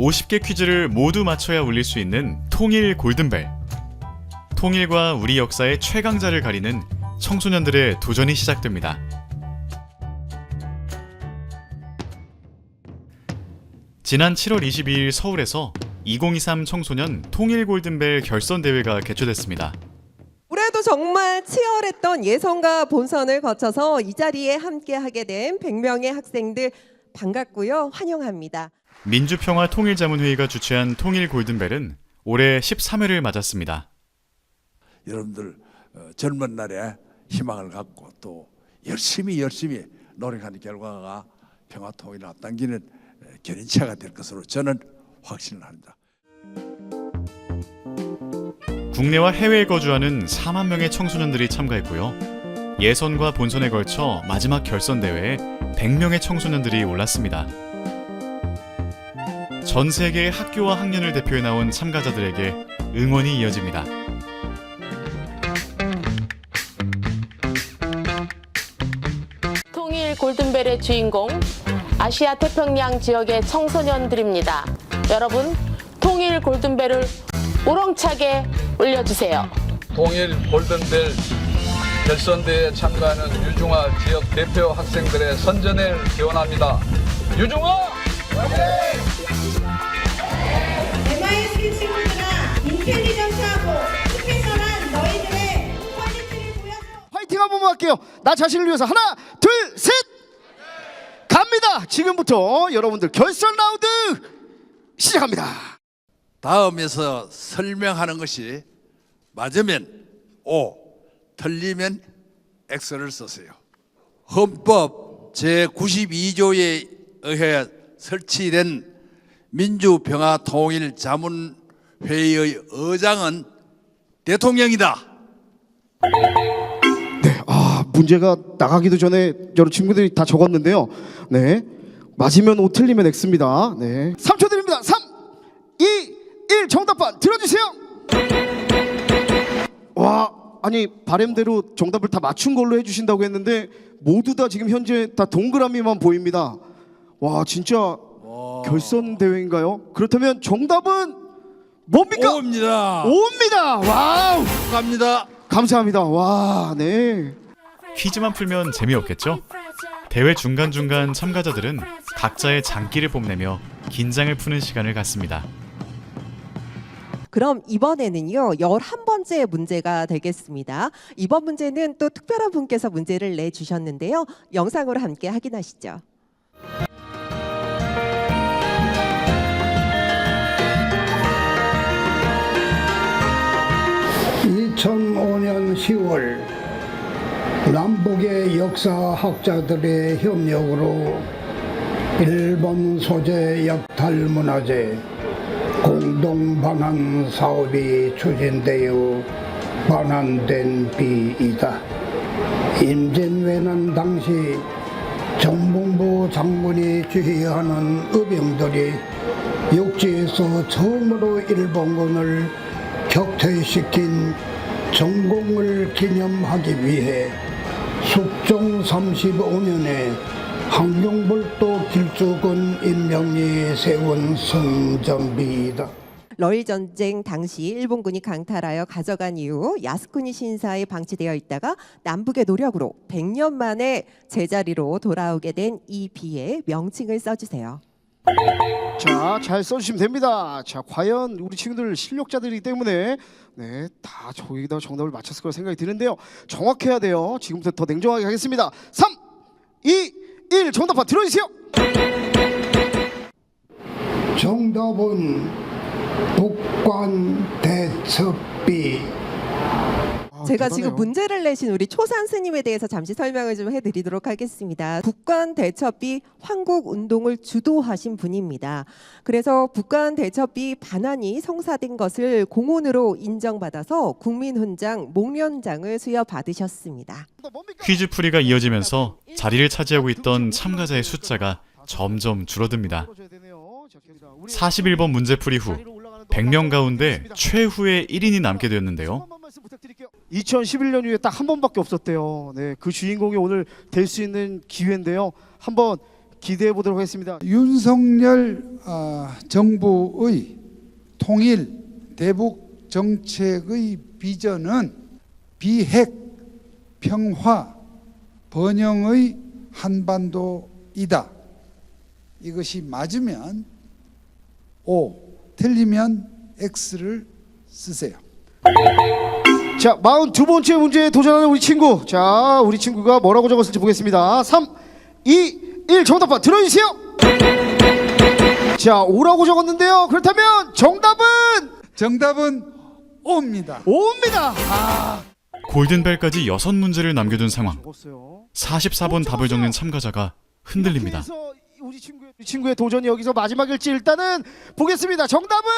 50개 퀴즈를 모두 맞춰야 울릴 수 있는 통일 골든벨. 통일과 우리 역사의 최강자를 가리는 청소년들의 도전이 시작됩니다. 지난 7월 22일 서울에서 2023 청소년 통일 골든벨 결선 대회가 개최됐습니다. 올해도 정말 치열했던 예선과 본선을 거쳐서 이 자리에 함께하게 된 100명의 학생들 반갑고요. 환영합니다. 민주평화 통일자문회의가 주최한 통일 골든벨은 올해 13회를 맞았습니다. 여러분들 어, 젊은 날에 희망을 갖고 또 열심히 열심히 노력하는 결과가 평화 통일을 앞당기는 에, 견인체가 될 것으로 저는 확신을 합니다. 국내와 해외에 거주하는 4만 명의 청소년들이 참가했고요. 예선과 본선에 걸쳐 마지막 결선 대회에 100명의 청소년들이 올랐습니다. 전 세계의 학교와 학년을 대표해 나온 참가자들에게 응원이 이어집니다. 통일 골든벨의 주인공 아시아 태평양 지역의 청소년들입니다. 여러분, 통일 골든벨을 우렁차게 울려주세요. 통일 골든벨 결선대회에 참가하는 유중화 지역 대표 학생들의 선전을 기원합니다. 유중화! MISP 화이팅 한번 할게요. 나 자신을 위해서 하나, 둘, 셋. 갑니다. 지금부터 여러분들 결선 라운드 시작합니다. 다음에서 설명하는 것이 맞으면 O, 틀리면 X를 쓰세요. 헌법 제92조에 의해 설치된 민주평화통일자문회의의 의장은 대통령이다. 아, 문제가 나가기도 전에 여러 친구들이 다 적었는데요. 네. 맞으면 O, 틀리면 X입니다. 네. 3초 드립니다. 3, 2, 1 정답판 들어주세요. 와, 아니 바램대로 정답을 다 맞춘 걸로 해주신다고 했는데 모두 다 지금 현재 다 동그라미만 보입니다. 와, 진짜 결선 대회인가요? 그렇다면 정답은 뭡니까? O입니다. 오입니다. 와우. 갑니다. 감사합니다. 와, 네. 퀴즈만 풀면 재미없겠죠? 대회 중간중간 참가자들은 각자의 장기를 뽐내며 긴장을 푸는 시간을 갖습니다. 그럼 이번에는요. 11번째 문제가 되겠습니다. 이번 문제는 또 특별한 분께서 문제를 내주셨는데요. 영상으로 함께 확인하시죠. 2005년 10월 남북의 역사학자들의 협력으로 일본 소재 약탈 문화재 공동 반환 사업이 추진되어 반환된 비이다. 임진왜란 당시 정봉부 장군이 주휘하는 의병들이 육지에서 처음으로 일본군을 격퇴시킨 전공을 기념하기 위해 숙종 35년에 항경불도 길쭉은 인명이 세운 성전비이다. 러일 전쟁 당시 일본군이 강탈하여 가져간 이후 야스쿠니 신사에 방치되어 있다가 남북의 노력으로 100년 만에 제자리로 돌아오게 된 이 비의 명칭을 써주세요. 자, 잘 써주시면 됩니다. 자, 과연 우리 친구들 실력자들이기 때문에 네, 다 저기다 정답을 맞췄을 거라 생각이 드는데요. 정확해야 돼요. 지금부터 더 냉정하게 하겠습니다. 3, 2, 1 정답판 들어주세요. 정답은 북관 대첩비 아, 제가 대단해요. 지금 문제를 내신 우리 초산 스님에 대해서 잠시 설명을 좀 해드리도록 하겠습니다. 북한 대첩비 환국 운동을 주도하신 분입니다. 그래서 북한 대첩비 반환이 성사된 것을 공훈으로 인정받아서 국민훈장 목련장을 수여받으셨습니다. 퀴즈 풀이가 이어지면서 자리를 차지하고 있던 참가자의 숫자가 점점 줄어듭니다. 41번 문제 풀이 후 100명 가운데 최후의 1인이 남게 되었는데요. 2011년 이후에 딱 한 번밖에 없었대요. 네, 그 주인공이 오늘 될 수 있는 기회인데요. 한번 기대해 보도록 하겠습니다. 윤석열 아, 정부의 통일 대북 정책의 비전은 비핵 평화 번영의 한반도이다. 이것이 맞으면 O, 틀리면 X를 쓰세요. 자, 42번째 문제에 도전하는 우리 친구. 자, 우리 친구가 뭐라고 적었을지 보겠습니다. 3, 2, 1 정답판 들어주세요. 자, 오라고 적었는데요. 그렇다면 정답은 정답은 O입니다. 옵니다. 골든벨까지 6문제를 남겨둔 상황. 적었어요. 44번 답을 적는 참가자가 흔들립니다. 우리 친구의, 우리 친구의 도전이 여기서 마지막일지 일단은 보겠습니다. 정답은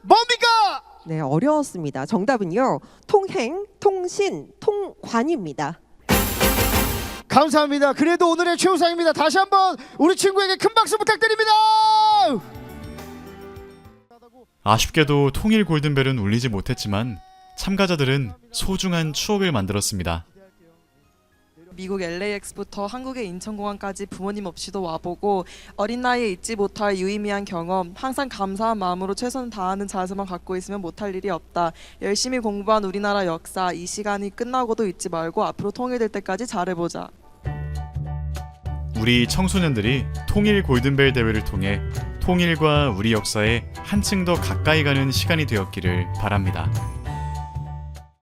뭡니까? 네, 어려웠습니다. 정답은요. 통행, 통신, 통관입니다. 감사합니다. 그래도 오늘의 최우상입니다. 다시 한번 우리 친구에게 큰 박수 부탁드립니다. 아쉽게도 통일 골든벨은 울리지 못했지만 참가자들은 소중한 추억을 만들었습니다. 미국 LAX부터 한국의 인천공항까지 부모님 없이도 와보고 어린 나이에 잊지 못할 유의미한 경험 항상 감사한 마음으로 최선을 다하는 자세만 갖고 있으면 못할 일이 없다 열심히 공부한 우리나라 역사 이 시간이 끝나고도 잊지 말고 앞으로 통일될 때까지 잘해보자 우리 청소년들이 통일 골든벨 대회를 통해 통일과 우리 역사에 한층 더 가까이 가는 시간이 되었기를 바랍니다.